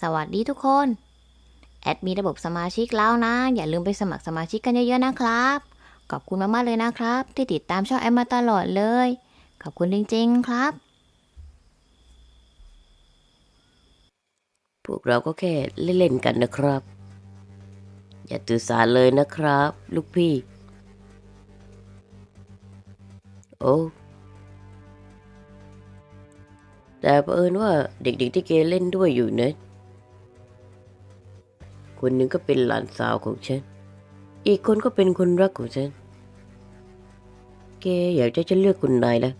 สวัสดีทุกคน แอดมีระบบสมาชิกแล้วนะ อย่าลืมไปสมัครสมาชิกกันเยอะๆนะครับ ขอบคุณมากๆเลยนะครับ ที่ติดตามช่องแอดมาตลอดเลย ขอบคุณจริงๆครับ พวกเราก็แค่เล่นๆกันนะครับ อย่าตื่นสารเลยนะครับ ลูกพี่ โอ้แต่เผอิญว่าเด็กๆที่เกเล่นด้วยอยู่เนะ คนหนึ่งก็เป็นหลานสาวของฉัน อีกคนก็เป็นคนรักของฉันเกอยากจะจะเลือกคนไหนล่ะ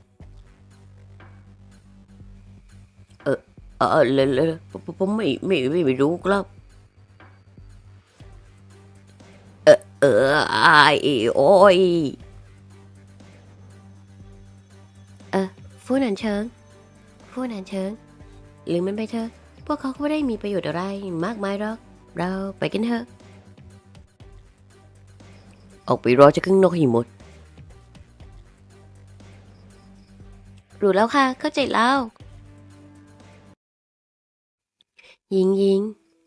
เออเออเลยเลยผมผมไม่ไม่ไม่ไม่รู้ครับเออเออไอโอ้ยเออฟูนันเชิงฟูนันเชิงหรือมันไปเถอะพวกเขาก็ไม่ได้มีประโยชน์อะไรมากมายหรอก เราไปกันเถอะ ออกไปรอจะข้างนกห้หมด รู้แล้วค่ะ เข้าใจแล้วยิงยิง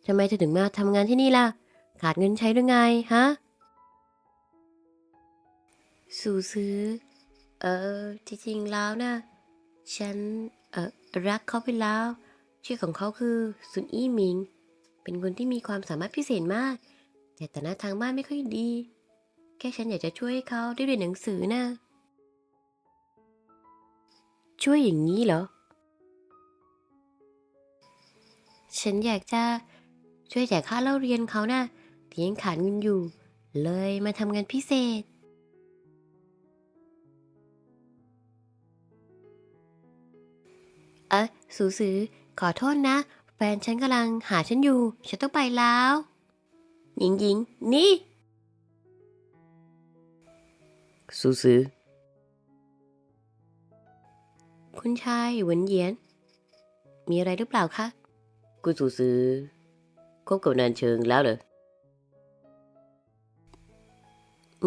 ทำไมเธอถึงมาทำงานที่นี่ล่ะ ขาดเงินใช้หรือไงฮะ สู่ซื้อ เออที่จริงแล้วนะ ฉัน เออรักเขาไปแล้ว ชื่อของเขาคือซุนอี้หมิง เป็นคนที่มีความสามารถพิเศษมากแต่ฐานะทางบ้านไม่ค่อยดี แค่ฉันอยากจะช่วยให้เขาได้เรียนหนังสือนะ ช่วยอย่างนี้เหรอ ฉันอยากจะช่วยจ่ายค่าเล่าเรียนเขานะ่ะที่ยังขาดเงินอยู่ เลยมาทำงานพิเศษ เอ๊ะสูสือขอโทษนะ แฟนฉันกำลังหาฉันอยู่ ฉันต้องไปแล้ว หญิงหญิงนี่สู้ซื้อคุณชายหวนเหยียน มีอะไรหรือเปล่าคะ คุณสู้ซื้อคบกับนานเชิงแล้วเหรอ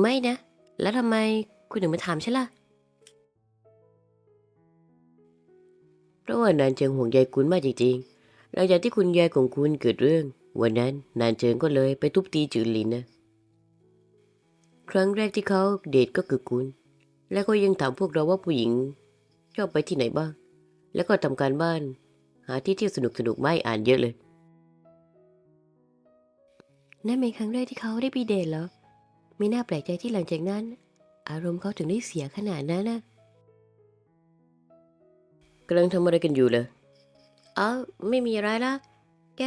ไม่นะ แล้วทำไมคุณถึงมาถามฉันล่ะ เพราะว่านานเชิงห่วงใยคุณมากจริงๆ หลังจากที่คุณยายของคุณเกิดเรื่อง วันนั้นนานเชิงก็เลยไปทุบตีจือหลินนะ ครั้งแรกที่เขาเดทก็คือคุณ แล้วก็ยังถามพวกเราว่าผู้หญิง ชอบไปที่ไหนบ้าง แล้วก็ทำการบ้าน หาที่เที่ยวสนุกสนุกๆไม่อ่านเยอะเลย นั่นเป็นครั้งแรกที่เขาได้ไปเดทเหรอไม่น่าแปลกใจที่หลังจากนั้น อารมณ์เขาถึงได้เสียขนาดนั้นนะกำลังทำอะไรกันอยู่เลย เอ้าไม่มีอะไรละแก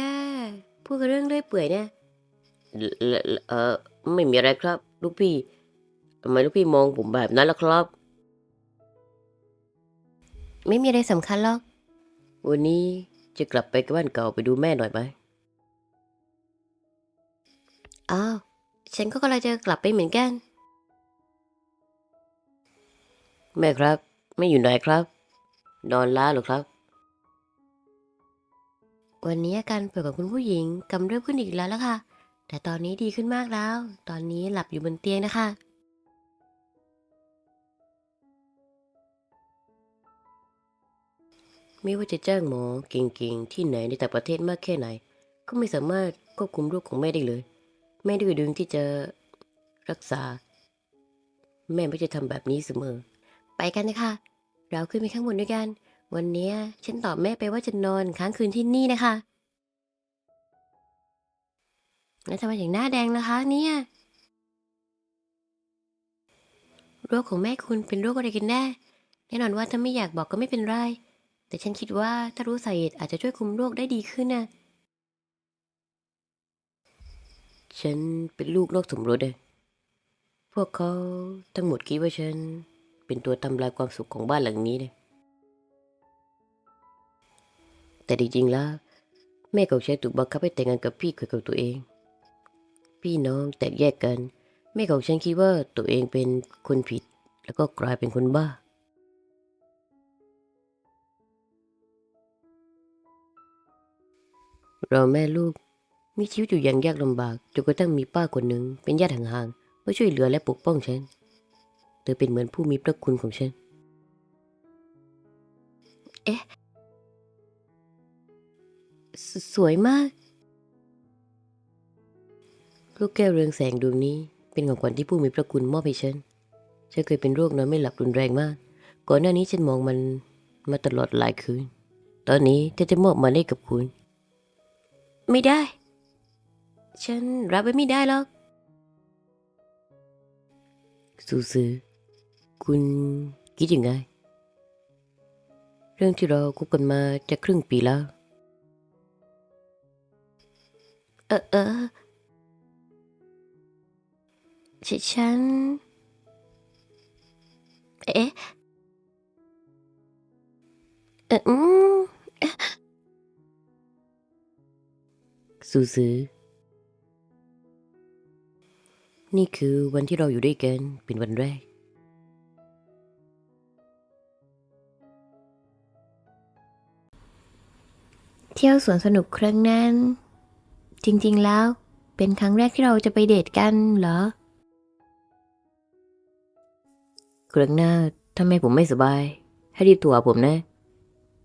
พูดกันเรื่องเรื่อยเปื่อยเนี่ยเอ่อเออไม่มีอะไรครับ ลูกพี่ทำไมลูกพี่มองผมแบบนั้นล่ะครับ ไม่มีอะไรสำคัญหรอก วันนี้จะกลับไปบ้านเก่าไปดูแม่หน่อยไหมอ้าวฉันก็กำลังจะกลับไปเหมือนกัน แม่ครับ ไม่อยู่ไหนครับ นอนล้าเหรอครับ วันนี้อาการป่วยของคุณผู้หญิงกำเริบขึ้นอีกแล้วล่ะค่ะ แต่ตอนนี้ดีขึ้นมากแล้ว ตอนนี้หลับอยู่บนเตียงนะคะ ไม่ว่าจะจ้างหมอเก่งๆ ที่ไหนในต่างประเทศมากแค่ไหน ก็ไม่สามารถควบคุมโรคของแม่ได้เลย แม่ดื้อดึงที่จะรักษา แม่ไม่จะทำแบบนี้เสมอ ไปกันนะคะ เราขึ้นไปข้างบนด้วยกัน วันนี้ฉันตอบแม่ไปว่าจะนอนค้างคืนที่นี่นะคะ แล้วทำไมถึงหน้าแดงนะคะ เนี่ยโรคของแม่คุณเป็นโรคอะไรกันแน่ แน่นอนว่าถ้าไม่อยากบอกก็ไม่เป็นไร แต่ฉันคิดว่าถ้ารู้สาเหตุอาจจะช่วยคุมโรคได้ดีขึ้นนะฉันเป็นลูกนอกสมรสเลยพวกเขาทั้งหมดคิดว่าฉันเป็นตัวทำลายความสุขของบ้านหลังนี้เลย แต่จริงๆแล้ว แม่ของฉันถูกบังคับให้แต่งงานกับพี่เขยของตัวเอง พี่น้องแตกแยกกัน แม่ของฉันคิดว่าตัวเองเป็นคนผิด แล้วก็กลายเป็นคนบ้า เราแม่ลูกมีชีวิตอยู่อย่างยากลำบากจนกระทั่งมีป้าคนหนึ่งเป็นญาติห่างๆมาช่วยเหลือและปกป้องฉัน เธอเป็นเหมือนผู้มีพระคุณของฉัน เอ๊ะ สสวยมาก ลูกแก้วเรืองแสงดวงนี้ เป็นของขวัญที่ผู้มีพระคุณมอบให้ฉัน ฉันเคยเป็นโรคนอนไม่หลับรุนแรงมาก ก่อนหน้านี้ฉันมองมันมาตลอดหลายคืน ตอนนี้ฉันจะมอบมันให้กับคุณ ไม่ได้ ฉันรับไว้ไม่ได้หรอกซูซือคุณคิดยังไง เรื่องที่เราคบกันมาจะครึ่งปีแล้ว ออเออฉฉัน เอ๊ะเอออืมซูซือนี่คือวันที่เราอยู่ด้วยกันเป็นวันแรก เที่ยวสวนสนุกครั้งนั้น จริงๆแล้ว เป็นครั้งแรกที่เราจะไปเดทกันเหรอ ครั้งหน้าถ้าแม่ผมไม่สบาย ให้รีบโทรหาผมนะ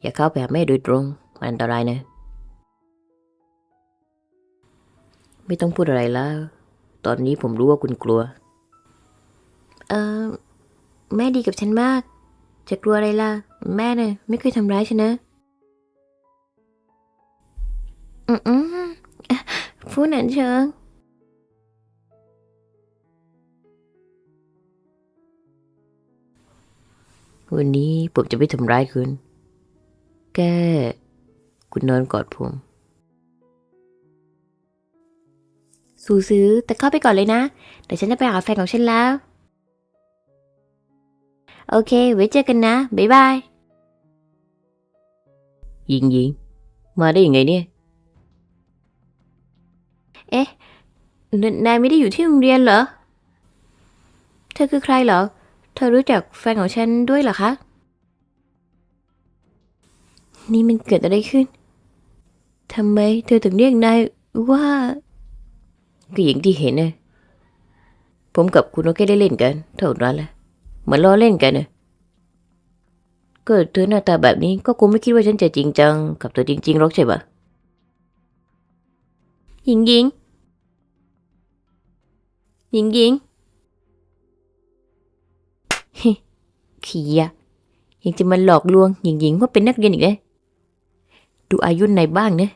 อย่าเข้าไปหาแม่โดยตรงมันอันตรายนะ ไม่ต้องพูดอะไรแล้ว ตอนนี้ผมรู้ว่าคุณกลัว เออแม่ดีกับฉันมาก จะกลัวอะไรล่ะ แม่น่ะไม่เคยทำร้ายฉันนะ อืม อืมอะฟูหนันเชิง วันนี้ผมจะไม่ทำร้ายคุณแค่คุณนอนกอดผม สูซื้อแต่เข้าไปก่อนเลยนะ เดี๋ยวฉันจะไปหาแฟนของฉันแล้ว โอเค ไว้เจอกันนะ บ๊ายบาย ยิงยิง มาได้ยังไงเนี่ย นนายไม่ได้อยู่ที่โรงเรียนเหรอ เธอคือใครเหรอ เธอรู้จักแฟนของฉันด้วยเหรอคะ นี่มันเกิดอะไรขึ้น ทำไมเธอถึงเรียกนายว่า ก็อย่างที่เห็นนะผมกับคุณก็แค่ได้เล่นกันเท่านั้นแหละเหมือนล้อเล่นกันนะก็เธอหน้าตาแบบนี้ก็คงไม่คิดว่าฉันจะจริงจังกับเธอจริงๆหรอกใช่ปะ หญิงหญิง หญิงหญิงขี้ยะยังจะมาหลอกลวงหญิงหญิงว่าเป็นนักเรียนอีกเลยดูอายุในบ้างเนะ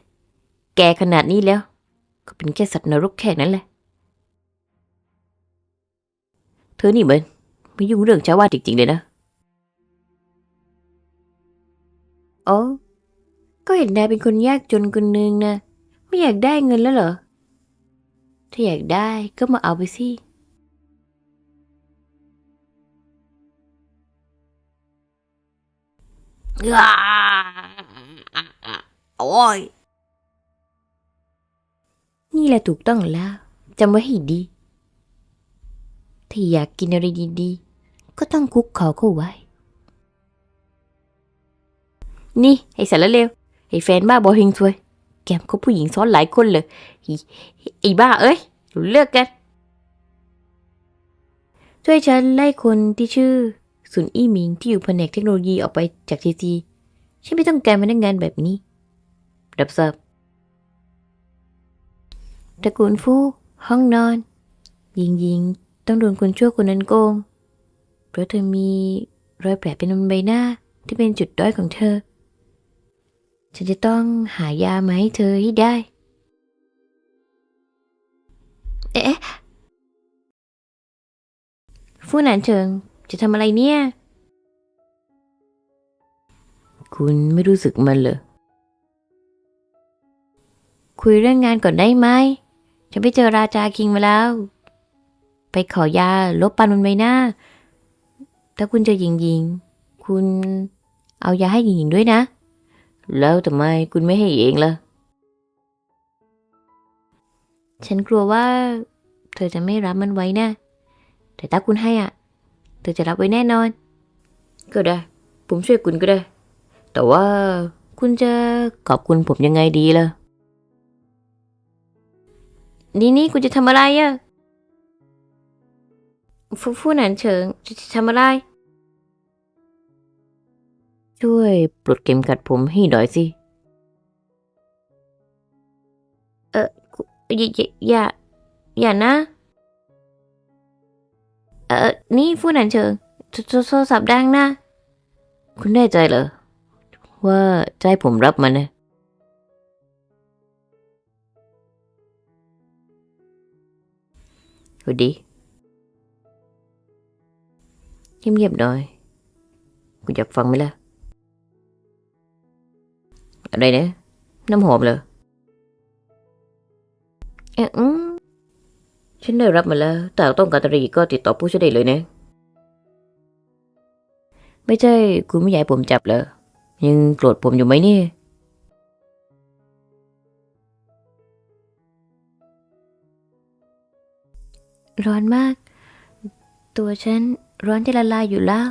แกขนาดนี้แล้ว ก็เป็นแค่สัตว์นรกแค่นั้นแหละ เธอนี่มันไม่ยุ่งเรื่องชาวบ้านจริงๆเลยนะอ๋อก็เห็นนายเป็นคนยากจนคนนึงนะ ไม่อยากได้เงินแล้วเหรอ ถ้าอยากได้ก็มาเอาไปสิ โอ้ย นี่แหละถูกต้องแล้วจำไว้ให้ดี ถ้าอยากกินอะไรดีๆ ก็ต้องคุกเขาเข้าไว้ นี่ไอ้สารเลวไอ้แฟนบ้าบอเฮงซวย แกมเขาผู้หญิงซ้อนหลายคนเลยไอ้บ้าเอ้ยเลิกกัน ช่วยฉันไล่คนที่ชื่อสุนอี้หมิงที่อยู่แผนกเทคโนโลยีออกไปจากทีซีฉันไม่ต้องการพนักงานแบบนี้ รับทราบตระกูลฟู่ห้องนอนยิงยิงต้องโดนคนชั่วคนนั้นโกง เพราะเธอมีรอยแผลเป็นบนใบหน้าที่เป็นจุดด้อยของเธอ ฉันจะต้องหายามาให้เธอให้ได้ เอ๊ะฟู่หนานเฉิงจะทำอะไรเนี่ย คุณไม่รู้สึกมันเหรอ คุยเรื่องงานก่อนได้ไหม ฉันไปเจอราจาคิงมาแล้ว ไปขอยาลบปันบนใบหน้า ถ้าคุณจะยิงยิง คุณเอายาให้หญิงหญิงด้วยนะ แล้วทำไมคุณไม่ให้เองล่ะ ฉันกลัวว่า เธอจะไม่รับมันไว้นะ แต่ถ้าคุณให้อะ เธอจะรับไว้แน่นอน ก็ได้ ผมช่วยคุณก็ได้ แต่ว่าคุณจะขอบคุณผมยังไงดีล่ะ นี่นี่คุณจะทำอะไรอะฟูฟูหนานเฉิงจะทำอะไร ช่วยปลดเข็มขัดผมให้หน่อยสิ เอออย่าอย่าอย่านะ เออนี่ฟูนันเชิงโทโทรศัพท์ดังนะ คุณแน่ใจเหรอ ว่าให้ผมรับมันนะสวัสดีเงียบๆหน่อยคุณอยากฟังไหมล่ะ อะไรนะ น้ำหอมเหรอเอออืมฉันได้รับมาแล้ว แต่ต้องการอะไรอีกก็ติดต่อผู้ช่วยได้เลยนะ ไม่ใช่คุณไม่อยากให้ผมจับเหรอ ยังโกรธผมอยู่ไหมเนี่ย ร้อนมาก ตัวฉันร้อนจะละลายอยู่แล้ว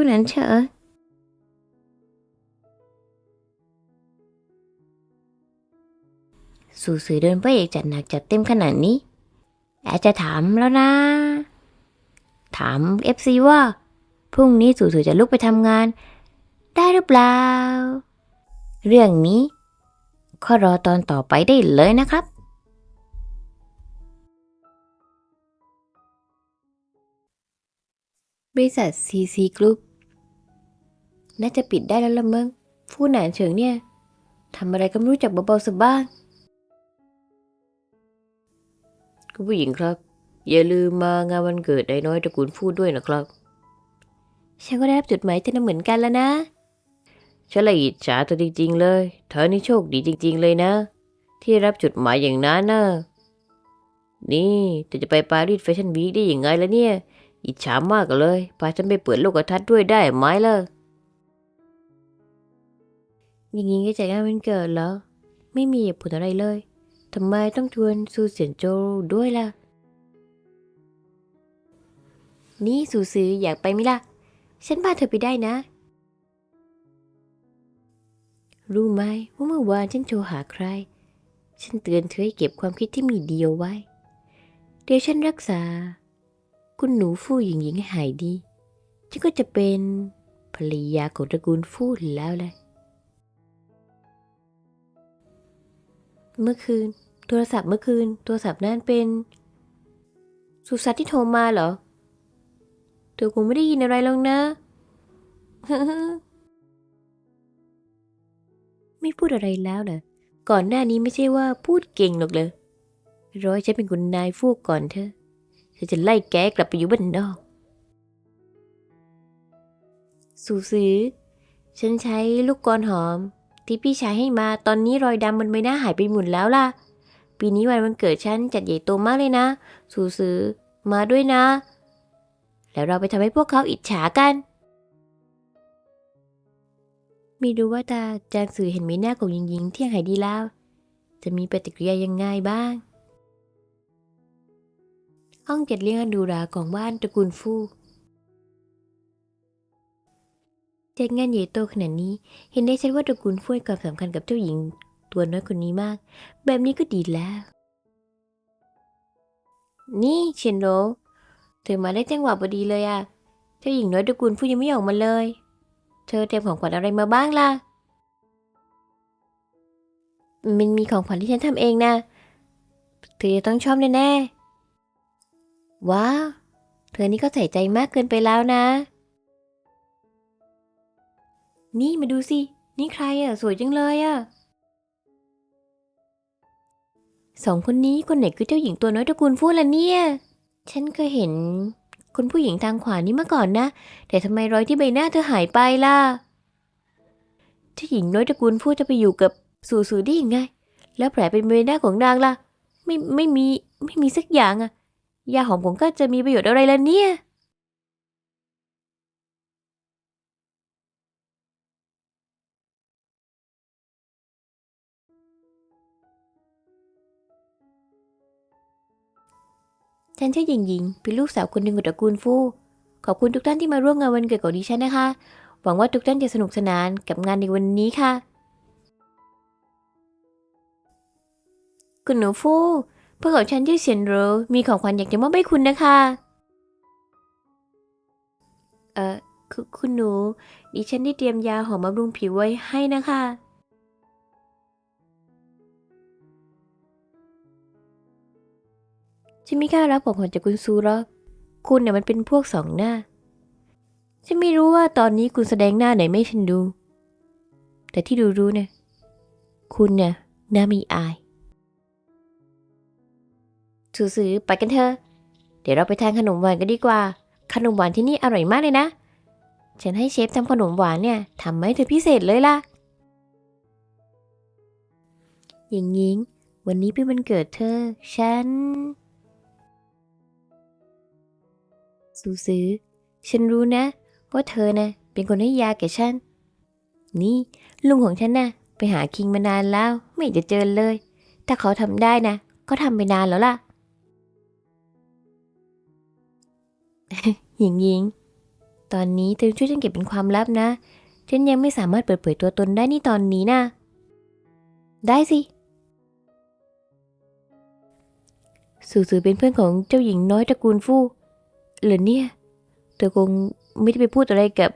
ฟูนันเชิงสู่สื่อเดินพระเอกจัดหนักจัดเต็มขนาดนี้อาจจะถามแล้วนะ ถามเอฟซีว่า พรุ่งนี้สู่สื่อจะลุกไปทำงาน ได้หรือเปล่า เรื่องนี้ข้อรอตอนต่อไปได้เลยนะครับบริษัท CC Group น่าจะปิดได้แล้วละมึงผู้หนานเฉิงเนี่ยทำอะไรก็ไม่รู้จักเบาๆสักบ้างคุณผู้หญิงครับ อย่าลืมมางานวันเกิดไอ้น้อยตระกูลฟูดด้วยนะครับ ฉันก็ได้รับจดหมายเธอเหมือนกันแล้วนะ ฉันละอิจฉาเธอจริง ๆ เลย เธอนี่โชคดีจริง ๆ เลยนะ ที่รับจดหมายอย่างนั้นนะนี่เธอจะไปปารีสแฟชั่นวีคได้ยังไงล่ะเนี่ย อิจฉามากเลย พาฉันไปเปิดโลกทัศน์ด้วยได้ไหมล่ะ อย่างนี้ก็จะงานวันเกิดเหรอ ไม่มีเหตุผลอะไรเลย ทำไมต้องชวนซูเสียนโจด้วยล่ะ นี่สูซืออยากไปไหมล่ะ ฉันพาเธอไปได้นะ รู้ไหมว่าเมื่อวานฉันโทรหาใคร ฉันเตือนเธอให้เก็บความคิดที่มีดีเอาไว้ เดี๋ยวฉันรักษา คุณหนูฟู่หญิงหญิงให้หายดี ฉันก็จะเป็นภรรยาของตระกูลฟู่แล้วแหละ เมื่อคืน โทรศัพท์เมื่อคืน โทรศัพท์นั่นเป็น สุสัตว์ที่โทรมาเหรอ เธอคงไม่ได้ยินอะไรหรอกนะ ไม่พูดอะไรแล้วเหรอ ก่อนหน้านี้ไม่ใช่ว่าพูดเก่งหรอกเลย ร้อยฉันเป็นคนนายฟูกก่อนเธอฉันจะไล่แกกลับไปอยู่บ้านนอก สู่ซื้อฉันใช้ลูกกรหอม ที่พี่ชายให้มา ตอนนี้รอยดำบนใบหน้าหายไปหมดแล้วล่ะ ปีนี้วันวันเกิดฉันจัดใหญ่โตมากเลยนะ สู่ซื้อมาด้วยนะ แล้วเราไปทำให้พวกเขาอิจฉากันไม่รู้ว่าตาจางสื่อเห็นไหมหน้าของหญิงหญิงที่ยังหายดีแล้ว จะมีปฏิกิริยายังไงบ้าง ห้องจัดเลี้ยงอันหรูราของบ้านตระกูลฟู่ จัดงานใหญ่โตขนาดนี้ เห็นได้ชัดว่าตระกูลฟู่ให้ความสำคัญกับเจ้าหญิงตัวน้อยคนนี้มาก แบบนี้ก็ดีแล้ว นี่เชนโรเธอมาได้จังหวะพอดีเลยอะเจ้าหญิงน้อยตระกูลฟู่ยังไม่ออกมาเลย เธอเตรียมของขวัญอะไรมาบ้างล่ะ มันมีของขวัญที่ฉันทำเองนะ เธอจะต้องชอบแน่ๆว้าว เธอนี่ก็ใส่ใจมากเกินไปแล้วนะ นี่มาดูสิ นี่ใครอะ สวยจังเลยอะสองคนนี้คนไหนคือเจ้าหญิงตัวน้อยตระกูลฟู่ละเนี่ย ฉันเคยเห็นคนผู้หญิงทางขวานี้มาก่อนนะ แต่ทำไมรอยที่ใบหน้าเธอหายไปล่ะ เจ้าหญิงน้อยตระกูลฟู่จะไปอยู่กับสู่สูได้ยังไง แล้วแผลเป็นใบหน้าของนางล่ะ ไม่ไม่มีไม่มีสักอย่างอะยาหอมของก็จะมีประโยชน์อะไรล่ะเนี่ย ฉันชื่อหญิงหญิง เป็นลูกสาวคนหนึ่งของตระกูลฟู่ ขอบคุณทุกท่านที่มาร่วมงานวันเกิดของดิฉันนะคะ หวังว่าทุกท่านจะสนุกสนานกับงานในวันนี้ค่ะ คุณหนูฟู่เพื่อนของฉันชื่อเซียนโรมีของขวัญอยากจะมอบให้คุณนะคะ เอ่อ คุคุณหนู ดิฉันได้เตรียมยาหอมบำรุงผิวไว้ให้นะคะ ฉันไม่กล้ารับของขวัญจากคุณซูหรอกคุณเนี่ยมันเป็นพวกสองหน้า ฉันไม่รู้ว่าตอนนี้คุณแสดงหน้าไหนไม่ให้ฉันดู แต่ที่ดูรู้เนี่ย คุณเนี่ยหน้ามีอายสูสือไปกันเถอะ เดี๋ยวเราไปทานขนมหวานกันดีกว่า ขนมหวานที่นี่อร่อยมากเลยนะ ฉันให้เชฟทำขนมหวานเนี่ยทำมาให้เธอพิเศษเลยล่ะอย่างงี้วันนี้เป็นวันเกิดเธอ ฉัน สูซือฉันรู้นะ ว่าเธอนะ่ะเป็นคนให้ยาแก่ฉัน นี่ลุงของฉันนะ่ะไปหาคิงมานานแล้ว ไม่เจะเจอเลย ถ้าเขาทำได้นะก็ทำไปนานแล้วล่ะ หญิงหญิง ตอนนี้เธอช่วยฉันเก็บเป็นความลับนะ ฉันยังไม่สามารถเปิดเผยตัวตนได้นี่ตอนนี้นะ ได้สิสื่สือเป็นเพื่อนของเจ้าหญิงน้อยตระกูลฟู่ เหรอเนี่ย เธอคงไม่ได้ไปพูดอะไรกับ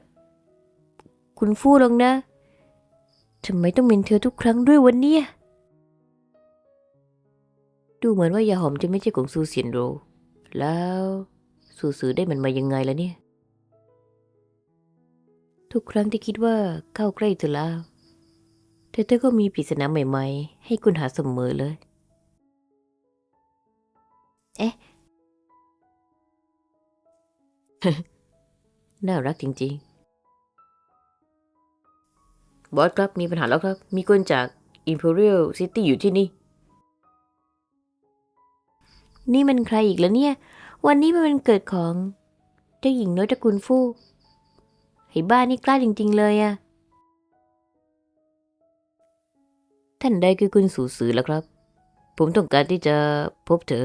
คุณฟู่หรอกนะทำไมต้องเป็นเธอทุกครั้งด้วยวันเนี้ยดูเหมือนว่ายาหอมจะไม่ใช่ของซูเซียนโร แล้วซูซือได้มันมายังไงล่ะเนี่ย ทุกครั้งที่คิดว่าเข้าใกล้เธอแล้วเธอเธอก็มีปริศนาใหม่ ๆ ให้คุณหาเสมอเลย เอ๊ะ น่ารักจริงๆ บอสครับมีปัญหาแล้วครับ มีคนจาก Imperial City อยู่ที่นี่ นี่มันใครอีกแล้วเนี่ย วันนี้มันเป็นเกิดของ เจ้าหญิงน้อยตระกูลฟู่ไอ้บ้านนี่กล้าจริง ๆ เลยอะท่านใดคือคุณสูสือแล้วครับ ผมต้องการที่จะพบเธอ